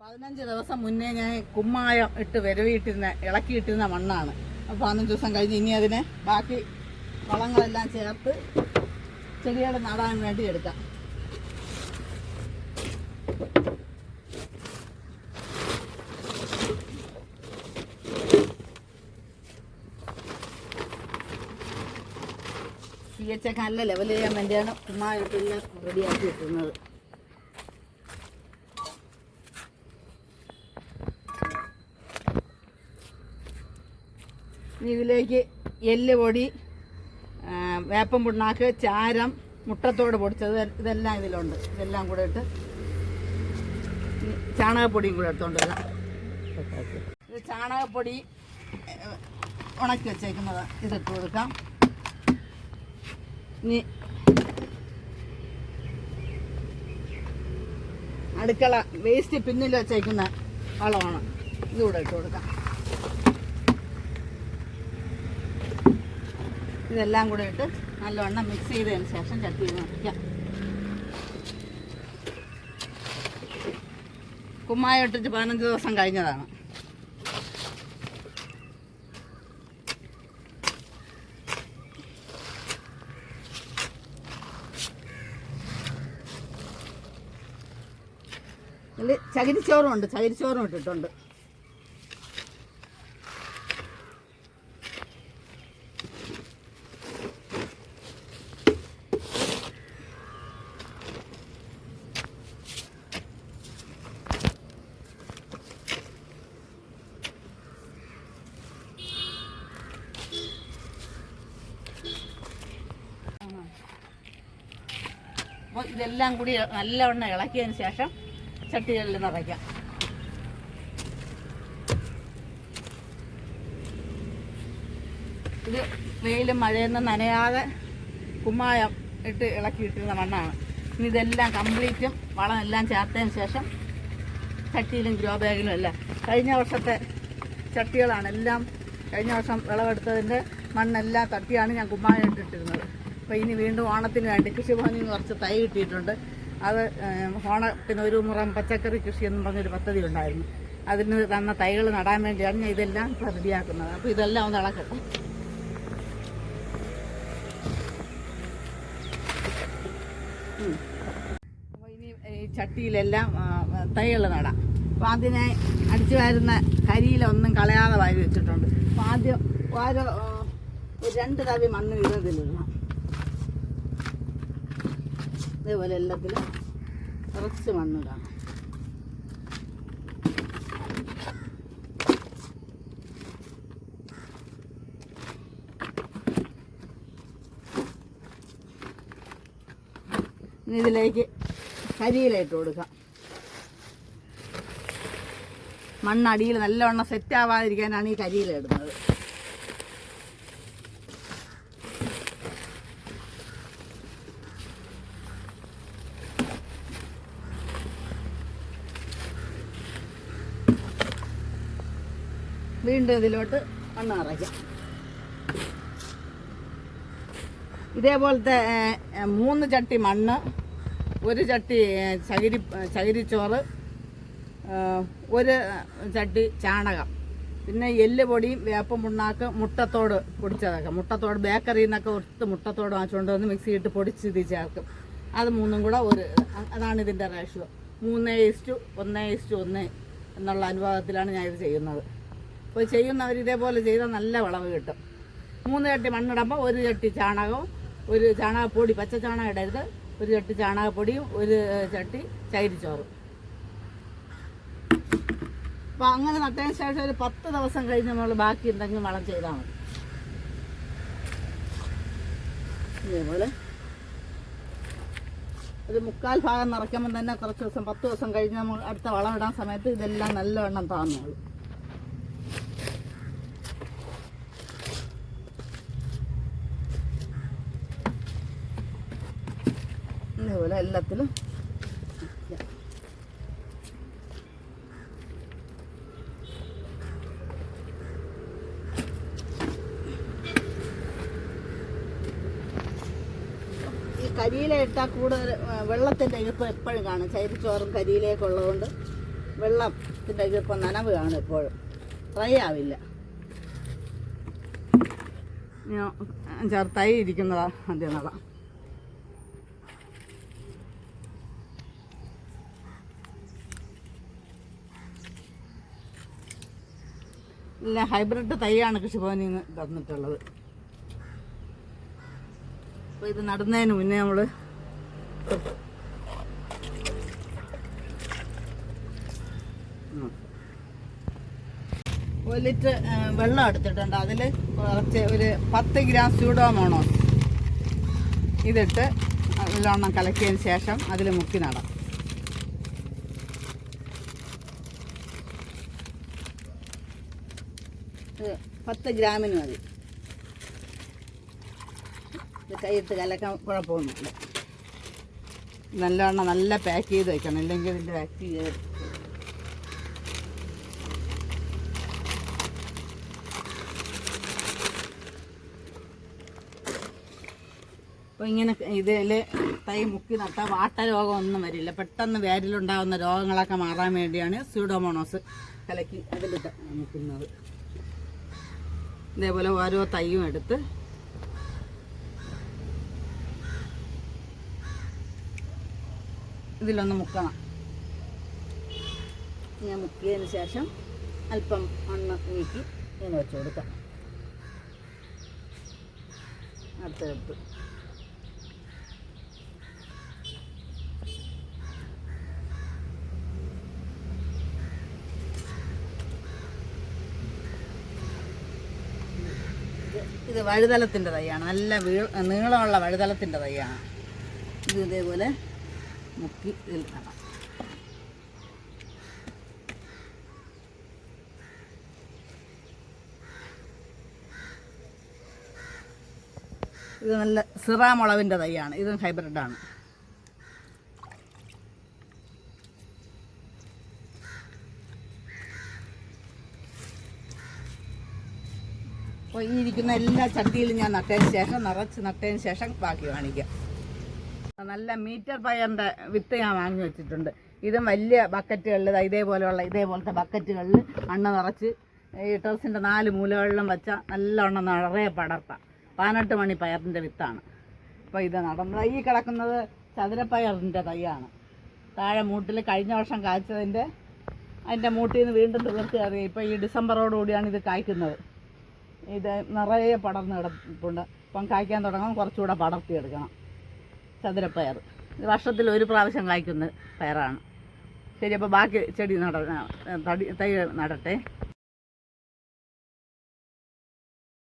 പതിനഞ്ച് ദിവസം മുന്നേ ഞാൻ കുമ്മായം ഇട്ട് വിരവിയിട്ടിരുന്ന ഇളക്കിയിട്ടിരുന്ന മണ്ണാണ്. അപ്പോൾ പതിനഞ്ച് ദിവസം കഴിഞ്ഞ് ഇനി അതിനെ ബാക്കി വളങ്ങളെല്ലാം ചേർത്ത് ചെടികൾ നടാൻ വേണ്ടി എടുക്കാം. സി എച്ച് ഒക്കെ നല്ല ലെവൽ ചെയ്യാൻ വേണ്ടിയാണ് കുമ്മായം ഇട്ടെല്ലാം റെഡിയാക്കി ഇട്ടുന്നത് ഇതിലേക്ക് എല്ല് പൊടി വേപ്പം പുണ്ണാക്ക് ചാരം മുട്ടത്തോട് പൊടിച്ചത് ഇതെല്ലാം ഇതിലുണ്ട്. ഇതെല്ലാം കൂടെ ഇട്ട് ചാണകപ്പൊടിയും കൂടെ എടുത്തോണ്ട് വരാം. ഇത് ചാണകപ്പൊടി ഉണക്കി വെച്ചേക്കുന്നത് ഇതിട്ട് കൊടുക്കാം. ഇനി അടുക്കള വേസ്റ്റ് പിന്നിൽ വെച്ചേക്കുന്ന വളമാണ്. ഇതുകൂടെ ഇട്ട് കൊടുക്കാം. ഇതെല്ലാം കൂടെ ഇട്ട് നല്ലവണ്ണം മിക്സ് ചെയ്തതിന് ശേഷം ചട്ടിയിൽ മാറ്റിക്കാം കുമ്മായ ഇട്ടിട്ട് പതിനഞ്ച് ദിവസം കഴിഞ്ഞതാണ്. ചകിരിച്ചോറും ഉണ്ട് ചകിരിച്ചോറും ഇട്ടിട്ടുണ്ട്. അപ്പോൾ ഇതെല്ലാം കൂടി നല്ലവണ്ണം ഇളക്കിയതിന് ശേഷം ചട്ടികളിൽ നിറയ്ക്കാം. ഇത് വെയിലും മഴയൊന്നും നനയാതെ കുമ്മായം ഇട്ട് ഇളക്കിയിട്ടിരുന്ന മണ്ണാണ്. ഇനി ഇതെല്ലാം കംപ്ലീറ്റും വളം എല്ലാം ചേർത്തതിന് ശേഷം ചട്ടിയിലും ഗ്രോ ബാഗിലും എല്ലാം. കഴിഞ്ഞ വർഷത്തെ ചട്ടികളാണ് എല്ലാം കഴിഞ്ഞ വർഷം വിളവെടുത്തതിന്റെ മണ്ണെല്ലാം തട്ടിയാണ് ഞാൻ കുമ്മായം ഇട്ടിട്ടിരുന്നത്. അപ്പോൾ ഇനി വീണ്ടും ഓണത്തിന് വേണ്ടി കൃഷിഭവനിൽ നിന്ന് കുറച്ച് തൈ കിട്ടിയിട്ടുണ്ട്. അത് ഓണത്തിന് ഒരു മുറം പച്ചക്കറി കൃഷി എന്നും പറഞ്ഞൊരു പദ്ധതി ഉണ്ടായിരുന്നു. അതിന് തന്ന തൈകൾ നടാൻ വേണ്ടിയാണ് ഞാൻ ഇതെല്ലാം റെഡിയാക്കുന്നത്. അപ്പോൾ ഇതെല്ലാം ഒന്ന് ഇളക്കട്ടെ അപ്പോൾ ഇനി ഈ ചട്ടിയിലെല്ലാം തൈകൾ നടാം. അപ്പോൾ അതിനെ അടിച്ചു വരുന്ന കരിയിലൊന്നും കളയാതെ വാരി വെച്ചിട്ടുണ്ട്. അപ്പോൾ ആദ്യം ഓരോ രണ്ട് തവി മണ്ണ് വീതത്തിലിടണം ഇതേപോലെ എല്ലാത്തിലും കുറച്ച് മണ്ണിടണം ഇനി ഇതിലേക്ക് കരിയില ഇട്ട് കൊടുക്കാം. മണ്ണടിയിൽ നല്ലവണ്ണം സെറ്റ് ആവാതിരിക്കാനാണ് ഈ കരിയില വീണ്ടും ഇതിലോട്ട് മണ്ണ് നിറയ്ക്കാം. ഇതേപോലത്തെ മൂന്ന് ചട്ടി മണ്ണ് ഒരു ചട്ടി ചകിരി ചകിരിച്ചോറ് ഒരു ചട്ടി ചാണകം. പിന്നെ എല്ല് പൊടിയും വേപ്പം പുണ്ണാക്ക് മുട്ടത്തോട് പൊടിച്ചതൊക്കെ. മുട്ടത്തോട് ബേക്കറിയിൽ നിന്നൊക്കെ ഒത്ത് മുട്ടത്തോട് വാങ്ങിച്ചുകൊണ്ട് വന്ന് മിക്സി ഇട്ട് പൊടിച്ച് ഇത് ചേർക്കും. അത് മൂന്നും കൂടെ ഒരു അതാണ് ഇതിന്റെ റേഷ്യോ മൂന്ന് ഇസ്റ്റു ഒന്ന് ഇസ്റ്റു ഒന്ന് എന്നുള്ള അനുപാതത്തിലാണ് ഞാൻ ഇത് ചെയ്യുന്നത്. അപ്പോൾ ചെയ്യുന്നവർ ഇതേപോലെ ചെയ്താൽ നല്ല വിളവ് കിട്ടും. മൂന്ന് ചട്ടി മണ്ണിടുമ്പോൾ ഒരു ചട്ടി ചാണകവും ഒരു ചാണകപ്പൊടി പച്ച ചാണകം ഇടരുത്. ഒരു ചട്ടി ചാണകപ്പൊടിയും ഒരു ചട്ടി ചൈരിച്ചോറും. അപ്പോൾ അങ്ങനെ നട്ടതിന് ശേഷം ഒരു പത്ത് ദിവസം കഴിഞ്ഞ് നമ്മൾ ബാക്കി എന്തെങ്കിലും വളം ചെയ്താൽ മതി. ഇതേപോലെ. ഒരു മുക്കാൽ ഭാഗം നിറയ്ക്കുമ്പോൾ തന്നെ കുറച്ച് ദിവസം പത്ത് ദിവസം കഴിഞ്ഞ് നമ്മൾ അടുത്ത വളം ഇടാൻ സമയത്ത് ഇതെല്ലാം നല്ലവണ്ണം താന്നോളും. ഇതേപോലെ എല്ലാത്തിലും ഈ കൂടുതൽ വെള്ളത്തിന്റെ ഈർപ്പം എപ്പോഴും കാണും. ചരിച്ചോറും കരിയിലേക്ക് ഉള്ളതുകൊണ്ട് വെള്ളത്തിന്റെ ഈർപ്പം നനവ് കാണും എപ്പോഴും. ഡ്രൈ ആവില്ല. ഞാൻ ഇരിക്കുന്നതാണ് ഇരിക്കുന്നതാ ഇല്ല ഹൈബ്രിഡ് തൈയാണ് കൃഷിഭവനിൽ നിന്ന് തന്നിട്ടുള്ളത്. അപ്പോൾ ഇത് നടുന്നതിന് മുന്നേ നമ്മൾ ഒരു ലിറ്റർ വെള്ളം എടുത്തിട്ടുണ്ട്. അതിൽ കുറച്ച് ഒരു പത്ത് ഗ്രാം സ്യൂഡോമോണോ ഇതിട്ട് നല്ലോണം കലക്കിയതിന് ശേഷം അതിൽ മുക്കി നടാം. പത്ത് ഗ്രാമിന് മതി. കൈയിട്ട് കലക്കാൻ കുഴപ്പമൊന്നുമില്ല. നല്ലവണ്ണം നല്ല പാക്ക് ചെയ്ത് വെക്കണം. ഇല്ലെങ്കിൽ ഇതിന്റെ പാക്ക് ചെയ്ത് അപ്പോൾ ഇങ്ങനെ ഇതിൽ തൈ മുക്കി നട്ടാൽ വാട്ട രോഗം ഒന്നും വരില്ല. പെട്ടെന്ന് വേരിലുണ്ടാകുന്ന രോഗങ്ങളൊക്കെ മാറാൻ വേണ്ടിയാണ് സ്യൂഡോമോണോസ് കലക്കി അതിലിട്ട് മുക്കുന്നത്. ഇതേപോലെ ഓരോ തൈയും എടുത്ത് ഇതിലൊന്ന് മുക്കണം. ഞാൻ മുക്കിയതിന് ശേഷം അല്പം മണ്ണ് നീക്കി ഇങ്ങനെ വെച്ച് കൊടുക്കാം. അടുത്തെടുത്ത് ഇത് വഴുതലത്തിന്റെ തൈയാണ്. നല്ല വീ നീളമുള്ള വഴുതലത്തിന്റെ തൈയാണ്. ഇത് ഇതേപോലെ മുക്കി നടാം ഇത് നല്ല സിറാമുളവിന്റെ തൈയാണ്. ഇതും ഹൈബ്രിഡാണ്. അപ്പോൾ ഈ ഇരിക്കുന്ന എല്ലാ ചട്ടിയിലും ഞാൻ നട്ടതിന് ശേഷം നിറച്ച് നട്ടതിന് ശേഷം ബാക്കി കാണിക്കാം നല്ല മീറ്റർ പയറിന്റെ വിത്ത് ഞാൻ വാങ്ങി വെച്ചിട്ടുണ്ട്. ഇതും വലിയ ബക്കറ്റുകളിൽ ഇതേപോലെയുള്ള ഇതേപോലത്തെ ബക്കറ്റുകളിൽ മണ്ണ് നിറച്ച് ഈ ടെറസിന്റെ നാല് മൂലകളിലും വെച്ചാൽ നല്ലവണ്ണം നിറയെ പടർത്താം. പതിനെട്ട് മണി പയറിന്റെ വിത്താണ്. അപ്പോൾ ഇത് നടന്നത് ഈ കിടക്കുന്നത് ചതുരപ്പയറിന്റെ തൈയാണ്. താഴെ മൂട്ടിൽ കഴിഞ്ഞ വർഷം കായ്ച്ചതിന്റെ അതിന്റെ മൂട്ടിൽ നിന്ന് വീണ്ടും തുളർത്തി അറിയാം ഇപ്പോൾ ഈ ഡിസംബറോടുകൂടിയാണ് ഇത് കായ്ക്കുന്നത്. ഇത് നിറയെ പടർന്ന് കിടപ്പുണ്ട്. ഇപ്പം കായ്ക്കാൻ തുടങ്ങാൻ കുറച്ചുകൂടെ പടർത്തിയെടുക്കണം ചതുരപ്പയർ. ഇത് വർഷത്തിൽ ഒരു പ്രാവശ്യം കായ്ക്കുന്ന പയറാണ്. ശരി അപ്പോൾ ബാക്കി ചെടി നട തടി തൈ നടട്ടെ.